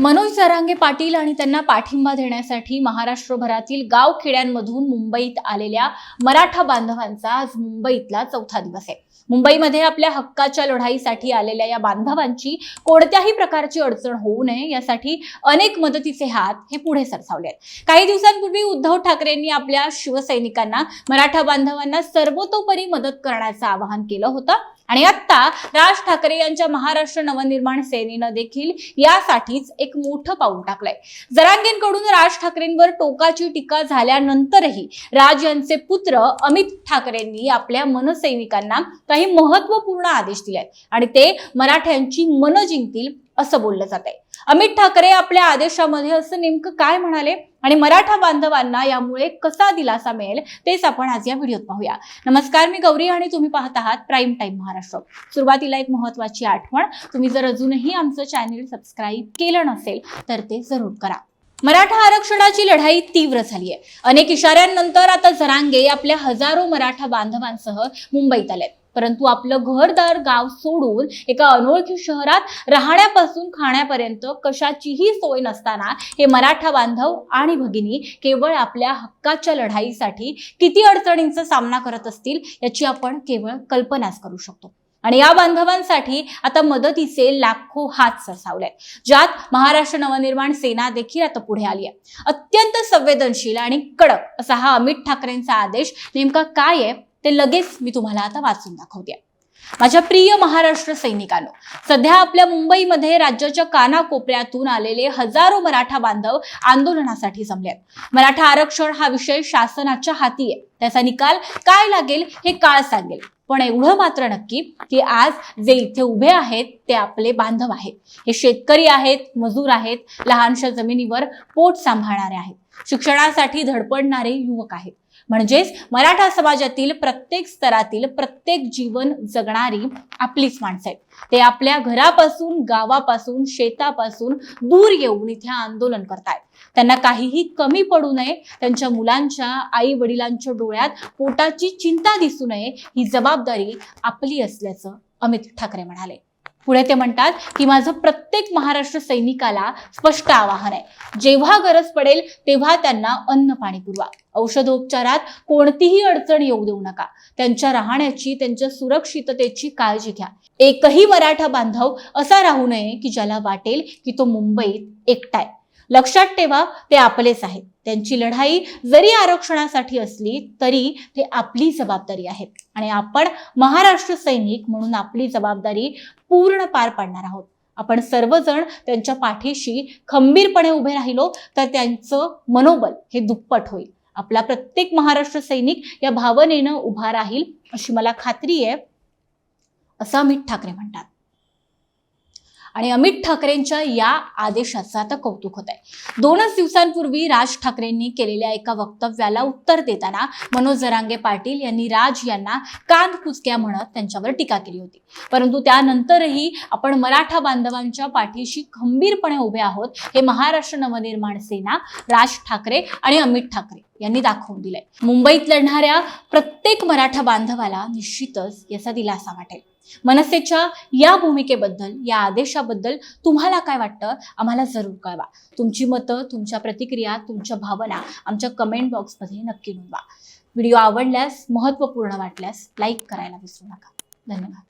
मनोज जरांगे पाटील आणि त्यांना पाठिंबा देण्यासाठी महाराष्ट्रभरातील गाव खेड्यांमधून मुंबईत आलेल्या मराठा बांधवांचा आज मुंबईतला चौथा दिवस आहे. मुंबईमध्ये आपल्या हक्काच्या लढाईसाठी आलेल्या या बांधवांची कोणत्याही प्रकारची अडचण होऊ नये यासाठी अनेक मदतीचे हात हे पुढे सरसावले आहेत. काही दिवसांपूर्वी उद्धव ठाकरेंनी आपल्या शिवसैनिकांना मराठा बांधवांना सर्वतोपरी मदत करण्याचं आवाहन केलं होतं. आणि आत्ता राज ठाकरे यांच्या महाराष्ट्र नवनिर्माण सेनेनं देखील यासाठीच एक मोठं पाऊल टाकलंय. जरांगेंकडून राज ठाकरेंवर टोकाची टीका झाल्यानंतरही राज यांचे पुत्र अमित ठाकरेंनी आपल्या मनसैनिकांना काही महत्त्वपूर्ण आदेश दिले आणि ते मराठ्यांची मन जिंकतील असं बोललं जात आहे अमित ठाकरे आपल्या आदेशामध्ये असं नेमकं काय म्हणाले? आणि मराठा बांधवांना यामुळे कसा दिलासा मिळेल तेच आपण आज या व्हिडिओत पाहूया. नमस्कार मी गौरी आणि तुम्ही पाहत आहात प्राईम टाईम महाराष्ट्र सुरुवातीला एक महत्वाची आठवण तुम्ही जर अजूनही आमचं चॅनेल सबस्क्राईब केलं नसेल तर ते जरूर करा. मराठा आरक्षणाची लढाई तीव्र झाली आहे अनेक इशाऱ्यांनंतर आता जरांगे आपल्या हजारो मराठा बांधवांसह मुंबईत आलेत. परंतु आपलं घरदार गाव सोडून एका अनोळखी शहरात राहण्यापासून खाण्यापर्यंत कशाचीही सोय नसताना हे मराठा बांधव आणि भगिनी केवळ आपल्या हक्काच्या लढाईसाठी किती अडचणींचा सामना करत असतील याची आपण केवळ कल्पनाच करू शकतो. आणि या बांधवांसाठी आता मदतीचे लाखो हात सरसावले ज्यात महाराष्ट्र नवनिर्माण सेना देखील आता पुढे आली आहे. अत्यंत संवेदनशील आणि कडक असा हा अमित ठाकरेंचा आदेश नेमका काय आहे? ते लगेच मी तुम्हाला आता वाचून दाखवते. माझ्या प्रिय महाराष्ट्र सैनिकांनो सध्या आपल्या मुंबईमध्ये राज्याच्या कानाकोपऱ्यातून आलेले हजारो मराठा बांधव आंदोलनासाठी जमले आहेत मराठा आरक्षण हा विषय शासनाच्या हाती आहे. त्याचा निकाल काय लागेल हे काळ सांगेल. पण एवढं मात्र नक्की की आज जे इथे उभे आहेत ते आपले बांधव आहेत. हे शेतकरी आहेत मजूर आहेत लहानशा जमिनीवर पोट सांभाळणारे आहेत. शिक्षणासाठी धडपडणारे युवक आहेत. म्हणजेच मराठा समाजातील प्रत्येक स्तरातील प्रत्येक जीवन जगणारी आपलीच माणसं आहेत. ते आपल्या घरापासून गावापासून शेतापासून दूर येऊन इथे आंदोलन करतायत. त्यांना काहीही कमी पडू नये त्यांच्या मुलांच्या आई वडिलांच्या डोळ्यात पोटाची चिंता दिसू नये ही जबाबदारी आपली असल्याचं अमित ठाकरे म्हणाले. पुढे ते म्हणतात की माझं प्रत्येक महाराष्ट्र सैनिकाला स्पष्ट आवाहन आहे. जेव्हा गरज पडेल तेव्हा त्यांना अन्न पाणी पुरवा. औषधोपचारात कोणतीही अडचण येऊ देऊ नका. त्यांच्या राहण्याची त्यांच्या सुरक्षिततेची काळजी घ्या. एकही मराठा बांधव असा राहू नये की ज्याला वाटेल की तो मुंबईत एकटाय लक्षात ठेवा ते आपलेच आहेत. त्यांची लढाई जरी आरक्षणासाठी असली तरी ते आपली जबाबदारी आहे आणि आपण महाराष्ट्र सैनिक म्हणून आपली जबाबदारी पूर्ण पार पाडणार आहोत. आपण सर्वजण त्यांच्या पाठीशी खंबीरपणे उभे राहिलो तर त्यांचं मनोबल हे दुप्पट होईल. आपला प्रत्येक महाराष्ट्र सैनिक या भावनेनं उभा राहील अशी मला खात्री आहे असं अमित ठाकरे म्हणतात. आणि अमित ठाकरेंच्या या आदेशाचं आता कौतुक होत आहे दोनच दिवसांपूर्वी राज ठाकरेंनी केलेल्या एका वक्तव्याला उत्तर देताना मनोज जरांगे पाटील यांनी राज यांना कान कुचक्या म्हणत त्यांच्यावर टीका केली होती. परंतु त्यानंतरही आपण मराठा बांधवांच्या पाठीशी खंबीरपणे उभे आहोत हे महाराष्ट्र नवनिर्माण सेना राज ठाकरे आणि अमित ठाकरे यांनी दाखवून दिलंय. मुंबईत लढणाऱ्या प्रत्येक मराठा बांधवाला निश्चितच याचा दिलासा वाटेल. मनसेच्या या भूमिकेबद्दल या आदेशाबद्दल तुम्हाला काय वाटतं? आम्हाला जरूर कळवा. तुमची मतं तुमच्या प्रतिक्रिया तुमच्या भावना आमच्या कमेंट बॉक्समध्ये नक्की नोंदवा. व्हिडिओ आवडल्यास महत्त्वपूर्ण वाटल्यास लाईक करायला विसरू नका. धन्यवाद.